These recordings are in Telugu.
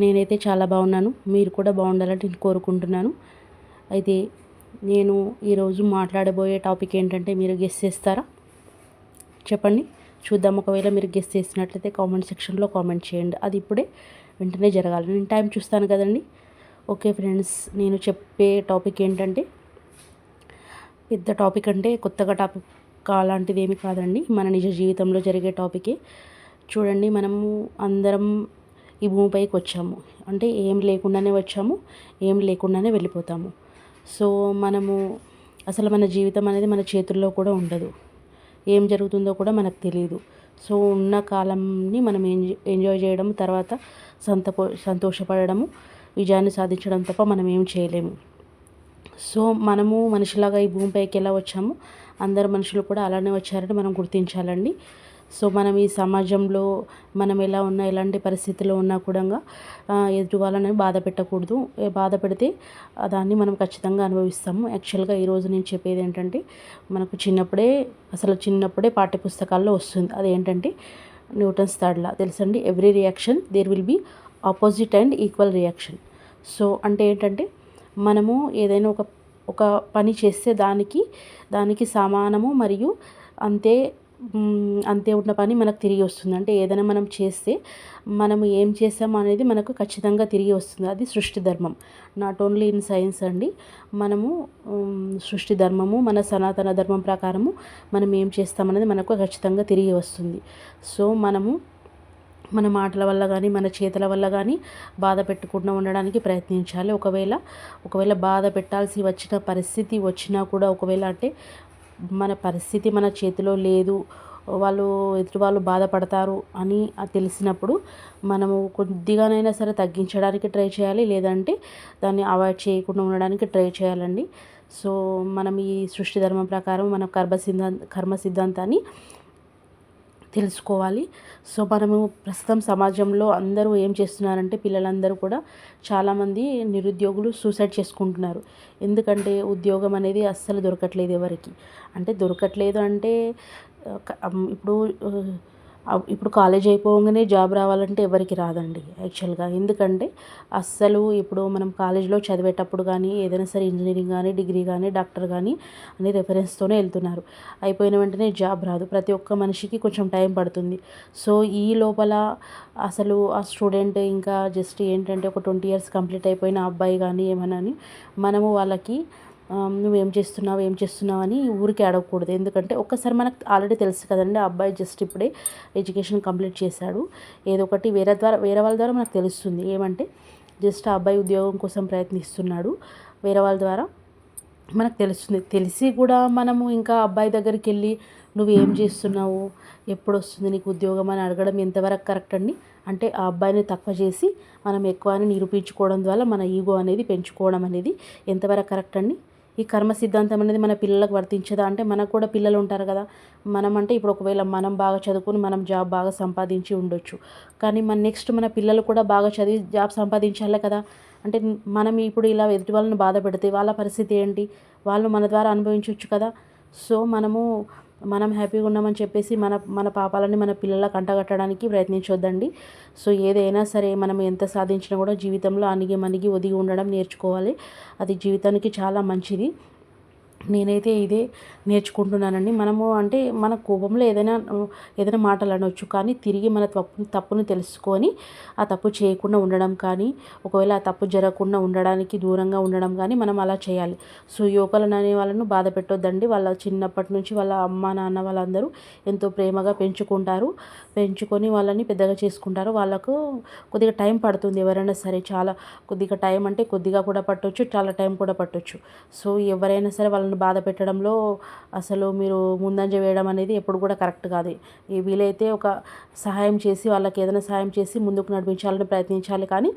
నేనైతే చాలా బాగున్నాను. మీరు కూడా బాగుండాలని నేను కోరుకుంటున్నాను. అయితే నేను ఈరోజు మాట్లాడబోయే టాపిక్ ఏంటంటే మీరు గెస్ చేస్తారా? చెప్పండి. చూద్దాం. ఒకవేళ మీరు గెస్ చేసినట్లయితే కామెంట్ సెక్షన్లో కామెంట్ చేయండి. అది ఇప్పుడే వెంటనే జరగాలి. నేను టైం చూస్తాను కదండి. ఓకే ఫ్రెండ్స్ నేను చెప్పే టాపిక్ ఏంటంటే పెద్ద టాపిక్ అంటే కొత్తగా టాపిక్ అలాంటిది ఏమి కాదండి. మన నిజ జీవితంలో జరిగే టాపికే. చూడండి మనము అందరం ఈ భూమిపైకి వచ్చాము. అంటే ఏం లేకుండానే వచ్చాము ఏం లేకుండానే వెళ్ళిపోతాము. సో మనము అసలు మన జీవితం అనేది మన చేతుల్లో కూడా ఉండదు. ఏం జరుగుతుందో కూడా మనకు తెలియదు సో ఉన్న కాలంని మనం ఎంజాయ్ చేయడం తర్వాత సంతపో సంతోషపడము విజయాన్ని సాధించడం తప్ప మనం ఏం చేయలేము. సో మనము మనిషిలాగా ఈ భూమిపైకి ఎలా వచ్చాము అందరు మనుషులు కూడా అలానే వచ్చారని మనం గుర్తించాలండి. సో మనం ఈ సమాజంలో మనం ఎలా ఉన్నా ఎలాంటి పరిస్థితిలో ఉన్నా కూడా ఎదుటి వాళ్ళని బాధ పెట్టకూడదు. బాధ పెడితే దాన్ని మనం ఖచ్చితంగా అనుభవిస్తాము. యాక్చువల్గా ఈరోజు నేను చెప్పేది ఏంటంటే మనకు చిన్నప్పుడే అసలు చిన్నప్పుడే పాఠ్యపుస్తకాల్లో వస్తుంది. అదేంటంటే న్యూటన్స్ థర్డ్లా తెలుసండి? Every reaction there will be opposite and equal reaction. So అంటే ఏంటంటే మనము ఏదైనా ఒక ఒక పని చేస్తే దానికి దానికి సమానము మరియు అంతే అంతే ఉన్న పని మనకు తిరిగి వస్తుంది. అంటే ఏదైనా మనం చేస్తే మనము ఏం చేసాము అనేది మనకు ఖచ్చితంగా తిరిగి వస్తుంది. అది సృష్టి ధర్మం. నాట్ ఓన్లీ ఇన్ సైన్స్ అండి మనము సృష్టి ధర్మము మన సనాతన ధర్మం ప్రకారము మనం ఏం చేస్తామనేది మనకు ఖచ్చితంగా తిరిగి వస్తుంది. సో మనము మన మాటల వల్ల కానీ మన చేతుల వల్ల కానీ బాధ పెట్టకుండా ఉండడానికి ప్రయత్నించాలి. ఒకవేళ ఒకవేళ బాధ పెట్టాల్సి వచ్చిన పరిస్థితి వచ్చినా కూడా ఒకవేళ అంటే మన పరిస్థితి మన చేతిలో లేదు వాళ్ళు ఎదుటి వాళ్ళు బాధపడతారు అని తెలిసినప్పుడు మనము కొద్దిగానైనా సరే తగ్గించడానికి ట్రై చేయాలి లేదంటే దాన్ని అవాయిడ్ చేయకుండా ఉండడానికి ట్రై చేయాలండి. సో మనం ఈ సృష్టి ధర్మం ప్రకారం మన కర్మ సిద్ధాంత కర్మ సిద్ధాంతాన్ని తెలుసుకోవాలి. సో మనము ప్రస్తుతం సమాజంలో అందరూ ఏం చేస్తున్నారంటే పిల్లలందరూ కూడా చాలామంది నిరుద్యోగులు సూసైడ్ చేసుకుంటున్నారు. ఎందుకంటే ఉద్యోగం అనేది అస్సలు దొరకట్లేదు ఎవరికి. అంటే దొరకట్లేదు అంటే ఇప్పుడు ఇప్పుడు కాలేజ్ అయిపోగానే జాబ్ రావాలంటే ఎవరికి రాదండి యాక్చువల్గా. ఎందుకంటే అస్సలు ఇప్పుడు మనం కాలేజ్లో చదివేటప్పుడు కానీ ఏదైనా సరే ఇంజనీరింగ్ కానీ డిగ్రీ కానీ డాక్టర్ కానీ అన్ని రెఫరెన్స్తోనే వెళ్తున్నారు. అయిపోయిన వెంటనే జాబ్ రాదు. ప్రతి ఒక్క మనిషికి కొంచెం టైం పడుతుంది. సో ఈ లోపల అసలు ఆ స్టూడెంట్ ఇంకా జస్ట్ ఏంటంటే ఒక ట్వంటీ ఇయర్స్ కంప్లీట్ అయిపోయిన అబ్బాయి కానీ ఏమన్నా మనము వాళ్ళకి నువ్వేం చేస్తున్నావు ఏం చేస్తున్నావు అని ఊరికి అడగకూడదు. ఎందుకంటే ఒక్కసారి మనకు ఆల్రెడీ తెలుసు కదండి ఆ అబ్బాయి జస్ట్ ఇప్పుడే ఎడ్యుకేషన్ కంప్లీట్ చేశాడు. ఏదో ఒకటి వేరే ద్వారా వేరే వాళ్ళ ద్వారా మనకు తెలుస్తుంది. ఏమంటే జస్ట్ ఆ అబ్బాయి ఉద్యోగం కోసం ప్రయత్నిస్తున్నాడు. వేరే వాళ్ళ ద్వారా మనకు తెలుస్తుంది. తెలిసి కూడా మనము ఇంకా అబ్బాయి దగ్గరికి వెళ్ళి నువ్వు ఏం చేస్తున్నావు? ఎప్పుడు వస్తుంది నీకు ఉద్యోగం? అని అడగడం ఎంతవరకు కరెక్ట్ అండి? అంటే ఆ అబ్బాయిని తక్కువ చేసి మనం ఎక్కువ అని నిరూపించుకోవడం ద్వారా మన ఈగో అనేది పెంచుకోవడం అనేది ఎంతవరకు కరెక్ట్ అండి? ఈ కర్మ సిద్ధాంతం అనేది మన పిల్లలకు వర్తించదా? అంటే మనకు కూడా పిల్లలు ఉంటారు కదా. మనం అంటే ఇప్పుడు ఒకవేళ మనం బాగా చదువుకుని మనం జాబ్ బాగా సంపాదించి ఉండొచ్చు. కానీ మన నెక్స్ట్ మన పిల్లలు కూడా బాగా చదివి జాబ్ సంపాదించాలి కదా. అంటే మనం ఇప్పుడు ఇలా ఎదుటి వాళ్ళని బాధ పెడితే వాళ్ళ పరిస్థితి ఏంటి? వాళ్ళు మన ద్వారా అనుభవించవచ్చు కదా. సో మనము మనం హ్యాపీగా ఉన్నామని చెప్పేసి మన మన పాపాలని మన పిల్లలకు అంటగట్టడానికి ప్రయత్నించొద్దండి. సో ఏదైనా సరే మనం ఎంత సాధించినా కూడా జీవితంలో అణిగి మణిగి ఒదిగి ఉండడం నేర్చుకోవాలి. అది జీవితానికి చాలా మంచిది. నేనైతే ఇదే నేర్చుకుంటున్నానండి. మనము అంటే మన కోపంలో ఏదైనా ఏదైనా మాటలు అనవచ్చు కానీ తిరిగి మన తప్పు తప్పును తెలుసుకొని ఆ తప్పు చేయకుండా ఉండడం కానీ ఒకవేళ ఆ తప్పు జరగకుండా ఉండడానికి దూరంగా ఉండడం కానీ మనం అలా చేయాలి. సో యువకులను అనే వాళ్ళను బాధ పెట్టొద్దండి. వాళ్ళ చిన్నప్పటి నుంచి వాళ్ళ అమ్మ నాన్న వాళ్ళందరూ ఎంతో ప్రేమగా పెంచుకుంటారు. పెంచుకొని వాళ్ళని పెద్దగా చేసుకుంటారు. వాళ్ళకు కొద్దిగా టైం పడుతుంది ఎవరైనా సరే. చాలా కొద్దిగా టైం అంటే కొద్దిగా కూడా పట్టవచ్చు చాలా టైం కూడా పట్టవచ్చు సో ఎవరైనా సరే వాళ్ళని బాధ పెట్టడంలో అసలు మీరు ముందంజ వేయడం అనేది ఎప్పుడు కూడా కరెక్ట్ కాదు. వీలైతే ఒక సహాయం చేసి వాళ్ళకి ఏదైనా సహాయం చేసి ముందుకు నడిపించాలని ప్రయత్నించాలి కానీ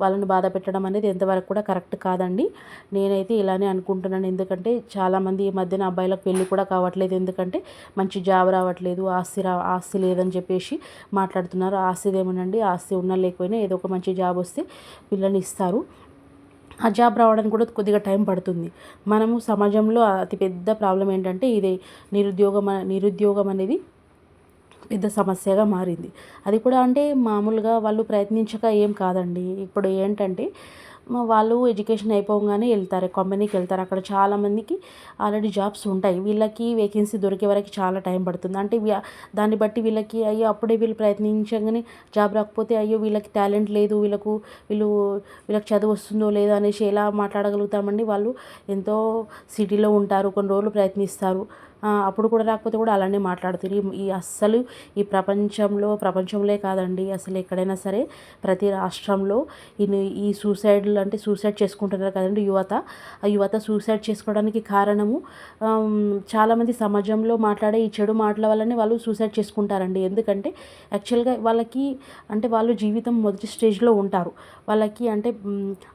వాళ్ళని బాధ పెట్టడం అనేది ఎంతవరకు కూడా కరెక్ట్ కాదండి. నేనైతే ఇలానే అనుకుంటున్నాను. ఎందుకంటే చాలామంది ఈ మధ్యన అబ్బాయిలకు పెళ్ళి కూడా కావట్లేదు. ఎందుకంటే మంచి జాబ్ రావట్లేదు ఆస్తి రా ఆస్తి లేదని చెప్పేసి మాట్లాడుతున్నారు. ఆస్తిది ఏమనండి ఆస్తి ఉన్నా లేకపోయినా ఏదో ఒక మంచి జాబ్ వస్తే పిల్లని ఇస్తారు. ఆ జాబ్ రావడానికి కూడా కొద్దిగా టైం పడుతుంది. మనము సమాజంలో అతిపెద్ద ప్రాబ్లం ఏంటంటే ఇదే నిరుద్యోగం నిరుద్యోగం అనేది పెద్ద సమస్యగా మారింది. అది కూడా అంటే మామూలుగా వాళ్ళు ప్రయత్నించక ఏం కాదండి. ఇప్పుడు ఏంటంటే వాళ్ళు ఎడ్యుకేషన్ అయిపోగానే వెళ్తారు కంపెనీకి వెళ్తారు. అక్కడ చాలామందికి ఆల్రెడీ జాబ్స్ ఉంటాయి. వీళ్ళకి వేకెన్సీ దొరికే వరకు చాలా టైం పడుతుంది. అంటే దాన్ని బట్టి వీళ్ళకి అయ్యో అప్పుడే వీళ్ళు ప్రయత్నించగానే జాబ్ రాకపోతే అయ్యో వీళ్ళకి టాలెంట్ లేదు వీళ్ళకు వీళ్ళు వీళ్ళకి చదువు వస్తుందో లేదో అనేసి ఎలా మాట్లాడగలుగుతామండి వాళ్ళు? ఎంతో సిటీలో ఉంటారు కొన్ని రోజులు ప్రయత్నిస్తారు. అప్పుడు కూడా రాకపోతే కూడా అలానే మాట్లాడుతుంది ఈ అస్సలు ఈ ప్రపంచంలో ప్రపంచంలో కాదండి. అసలు ఎక్కడైనా సరే ప్రతి రాష్ట్రంలో ఈ ఈ సూసైడ్లు అంటే సూసైడ్ చేసుకుంటున్నారు కదండి యువత. ఆ యువత సూసైడ్ చేసుకోవడానికి కారణము చాలామంది సమాజంలో మాట్లాడే ఈ చెడు మాటల వల్లనే వాళ్ళు సూసైడ్ చేసుకుంటారండి. ఎందుకంటే యాక్చువల్గా వాళ్ళకి అంటే వాళ్ళు జీవితం మొదటి స్టేజ్లో ఉంటారు. వాళ్ళకి అంటే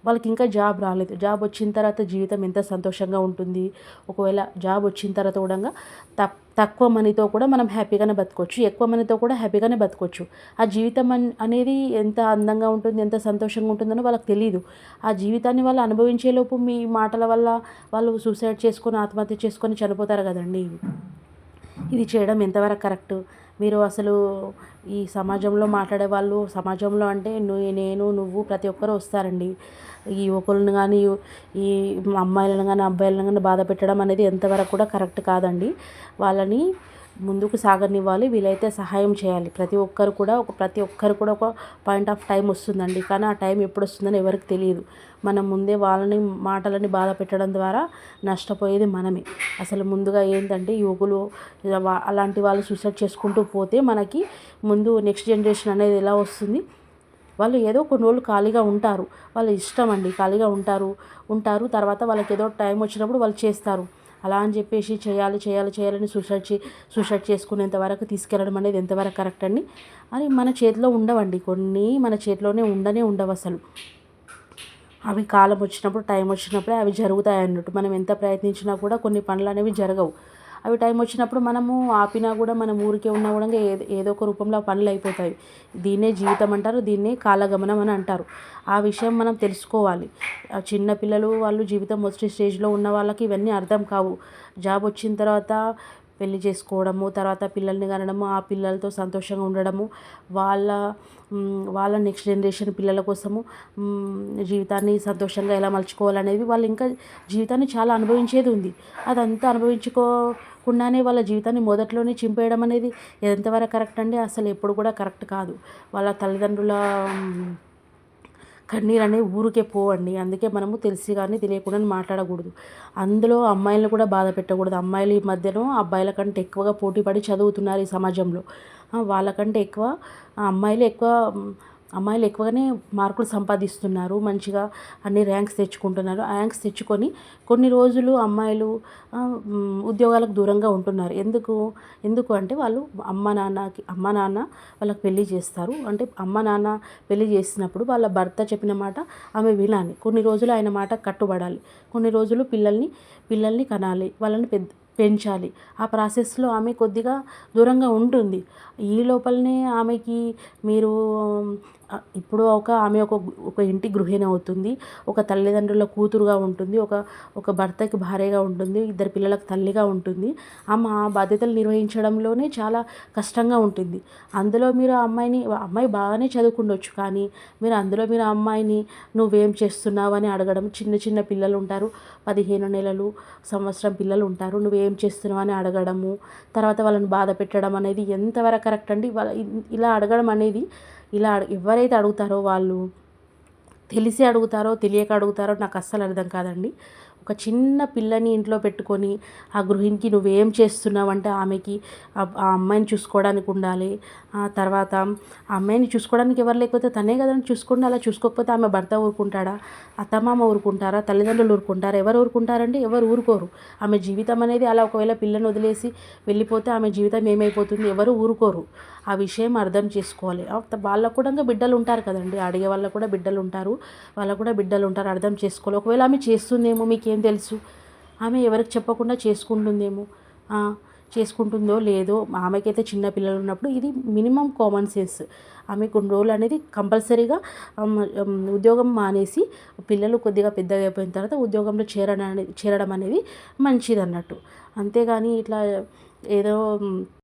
వాళ్ళకి ఇంకా జాబ్ రాలేదు. జాబ్ వచ్చిన తర్వాత జీవితం ఎంత సంతోషంగా ఉంటుంది. ఒకవేళ జాబ్ వచ్చిన తర్వాత కూడా తక్కువ మనీతో కూడా మనం హ్యాపీగానే బతకొచ్చు. ఎక్కువ మనీతో కూడా హ్యాపీగానే బతకొచ్చు. ఆ జీవితం అనేది ఎంత అందంగా ఉంటుంది ఎంత సంతోషంగా ఉంటుందని వాళ్ళకి తెలియదు ఆ జీవితాన్ని వాళ్ళు అనుభవించేలోపు మీ మాటల వల్ల వాళ్ళు సూసైడ్ చేసుకొని ఆత్మహత్య చేసుకొని చనిపోతారు కదండి. ఇది చేయడం ఎంతవరకు కరెక్ట్? మీరు అసలు ఈ సమాజంలో మాట్లాడే వాళ్ళు సమాజంలో అంటే నేను నువ్వు ప్రతి ఒక్కరు వస్తారండి. ఈ యువకులను కానీ ఈ అమ్మాయిలను కానీ అబ్బాయిలను కానీ బాధ పెట్టడం అనేది ఎంతవరకు కూడా కరెక్ట్ కాదండి. వాళ్ళని ముందుకు సాగనివ్వాలి వీలైతే సహాయం చేయాలి. ప్రతి ఒక్కరు కూడా ఒక ప్రతి ఒక్కరు కూడా ఒక పాయింట్ ఆఫ్ టైం వస్తుందండి. కానీ ఆ టైం ఎప్పుడు వస్తుందని ఎవరికి తెలియదు. మనం ముందే వాళ్ళని మాటలని బాధ పెట్టడం ద్వారా నష్టపోయేది మనమే. అసలు ముందుగా ఏంటంటే యువకులు అలాంటి వాళ్ళు సూసైడ్ చేసుకుంటూ పోతే మనకి ముందు నెక్స్ట్ జనరేషన్ అనేది ఎలా వస్తుంది? వాళ్ళు ఏదో కొన్ని రోజులు ఖాళీగా ఉంటారు. వాళ్ళ ఇష్టం అండి ఖాళీగా ఉంటారు. ఉంటారు తర్వాత వాళ్ళకి ఏదో టైం వచ్చినప్పుడు వాళ్ళు చేస్తారు. అలా అని చెప్పేసి చేయాలి చేయాలి చేయాలని సూసైడ్ చే సూసైడ్ చేసుకునేంత వరకు తీసుకెళ్ళడం అనేది ఎంతవరకు కరెక్ట్ అండి? అని మన చేతిలో ఉండవండి. కొన్ని మన చేతిలోనే ఉండనే ఉండవు అసలు. అవి కాలం వచ్చినప్పుడు టైం వచ్చినప్పుడే అవి జరుగుతాయి అన్నట్టు. మనం ఎంత ప్రయత్నించినా కూడా కొన్ని పనులు అనేవి జరగవు. అవి టైం వచ్చినప్పుడు మనము ఆపినా కూడా మనం ఊరికే ఉన్నా కూడా ఏదో ఏదో ఒక రూపంలో పనులు అయిపోతాయి. దీన్నే జీవితం అంటారు దీన్నే కాలగమనం అని అంటారు. ఆ విషయం మనం తెలుసుకోవాలి. చిన్నపిల్లలు వాళ్ళు జీవితం మొదటి స్టేజ్లో ఉన్న వాళ్ళకి ఇవన్నీ అర్థం కావు. జాబ్ వచ్చిన తర్వాత పెళ్ళి చేసుకోవడము తర్వాత పిల్లల్ని కనడము ఆ పిల్లలతో సంతోషంగా ఉండడము వాళ్ళ వాళ్ళ నెక్స్ట్ జనరేషన్ పిల్లల కోసము జీవితాన్ని సంతోషంగా ఎలా మలుచుకోవాలనేది వాళ్ళు ఇంకా జీవితాన్ని చాలా అనుభవించేది ఉంది. అదంతా అనుభవించుకోకుండానే వాళ్ళ జీవితాన్ని మొదట్లోనే చింపేయడం అనేది ఎంతవరకు కరెక్ట్ అండి? అసలు ఎప్పుడు కూడా కరెక్ట్ కాదు. వాళ్ళ తల్లిదండ్రుల కన్నీరు అనేవి ఊరికే పోవండి. అందుకే మనము తెలిసి కానీ తెలియకుండా మాట్లాడకూడదు. అందులో అమ్మాయిలను కూడా బాధ పెట్టకూడదు. అమ్మాయిలు ఈ మధ్యన అబ్బాయిల కంటే ఎక్కువగా పోటీ పడి చదువుతున్నారు ఈ సమాజంలో. వాళ్ళకంటే ఎక్కువ అమ్మాయిలు ఎక్కువ అమ్మాయిలు ఎక్కువగానే మార్కులు సంపాదిస్తున్నారు మంచిగా అన్ని ర్యాంక్స్ తెచ్చుకుంటున్నారు. ఆ ర్యాంక్స్ తెచ్చుకొని కొన్ని రోజులు అమ్మాయిలు ఉద్యోగాలకు దూరంగా ఉంటున్నారు. ఎందుకు? ఎందుకు అంటే వాళ్ళు అమ్మ నాన్నకి అమ్మ నాన్న వాళ్ళకి పెళ్ళి చేస్తారు. అంటే అమ్మ నాన్న పెళ్ళి చేసినప్పుడు వాళ్ళ భర్త చెప్పిన మాట ఆమె వినాలి. కొన్ని రోజులు ఆయన మాట కట్టుబడాలి. కొన్ని రోజులు పిల్లల్ని పిల్లల్ని కనాలి వాళ్ళని పెద్ద పెంచాలి. ఆ ప్రాసెస్లో ఆమె కొద్దిగా దూరంగా ఉంటుంది. ఈ లోపలనే ఆమెకి మీరు ఇప్పుడు ఒక ఆమె ఒక ఒక ఇంటి గృహిణి అవుతుంది. ఒక తల్లిదండ్రుల కూతురుగా ఉంటుంది. ఒక ఒక భర్తకి భార్యగా ఉంటుంది. ఇద్దరు పిల్లలకు తల్లిగా ఉంటుంది. ఆమె ఆ బాధ్యతలు నిర్వహించడంలోనే చాలా కష్టంగా ఉంటుంది. అందులో మీరు ఆ అమ్మాయిని అమ్మాయి బాగానే చదువుకుండొచ్చు కానీ మీరు అందులో మీరు ఆ అమ్మాయిని నువ్వేం చేస్తున్నావు అని అడగడం చిన్న చిన్న పిల్లలు ఉంటారు. పదిహేను నెలలు సంవత్సరం పిల్లలు ఉంటారు. నువ్వేం చేస్తున్నావు అని అడగడము తర్వాత వాళ్ళని బాధ పెట్టడం అనేది ఎంతవరకు కరెక్ట్ అండి? వాళ్ళ ఇలా అడగడం అనేది ఇలా ఎవరైతే అడుగుతారో వాళ్ళు తెలిసి అడుగుతారో తెలియక అడుగుతారో నాకు అస్సలు అర్థం కాదండి. ఒక చిన్న పిల్లని ఇంట్లో పెట్టుకొని ఆ గృహిణికి నువ్వేం చేస్తున్నావంటే ఆమెకి ఆ అమ్మాయిని చూసుకోవడానికి ఉండాలి. ఆ తర్వాత ఆ అమ్మాయిని చూసుకోవడానికి ఎవరు లేకపోతే తనే కదండి చూసుకోండి అలా చూసుకోకపోతే ఆమె భర్త ఊరుకుంటాడా? అత్తమామ ఊరుకుంటారా? తల్లిదండ్రులు ఊరుకుంటారా? ఎవరు ఊరుకుంటారండి? ఎవరు ఊరుకోరు. ఆమె జీవితం అనేది అలా ఒకవేళ పిల్లని వదిలేసి వెళ్ళిపోతే ఆమె జీవితం ఏమైపోతుంది? ఎవరు ఊరుకోరు. ఆ విషయం అర్థం చేసుకోవాలి. వాళ్ళకు కూడా ఇంకా బిడ్డలు ఉంటారు కదండి. అడిగే వాళ్ళకు కూడా బిడ్డలు ఉంటారు. వాళ్ళకు కూడా బిడ్డలు ఉంటారు. అర్థం చేసుకోవాలి. ఒకవేళ ఆమె చేస్తుందేమో మీకేం తెలుసు? ఆమె ఎవరికి చెప్పకుండా చేసుకుంటుందేమో. చేసుకుంటుందో లేదో ఆమెకైతే చిన్న పిల్లలు ఉన్నప్పుడు ఇది మినిమం కామన్ సెన్స్ ఆమె కొన్ని రోజులు అనేది కంపల్సరీగా ఉద్యోగం మానేసి పిల్లలు కొద్దిగా పెద్దగా అయిపోయిన తర్వాత ఉద్యోగంలో చేరడం అనేది చేరడం అనేది మంచిది అన్నట్టు అంతేగాని ఇట్లా ఏదో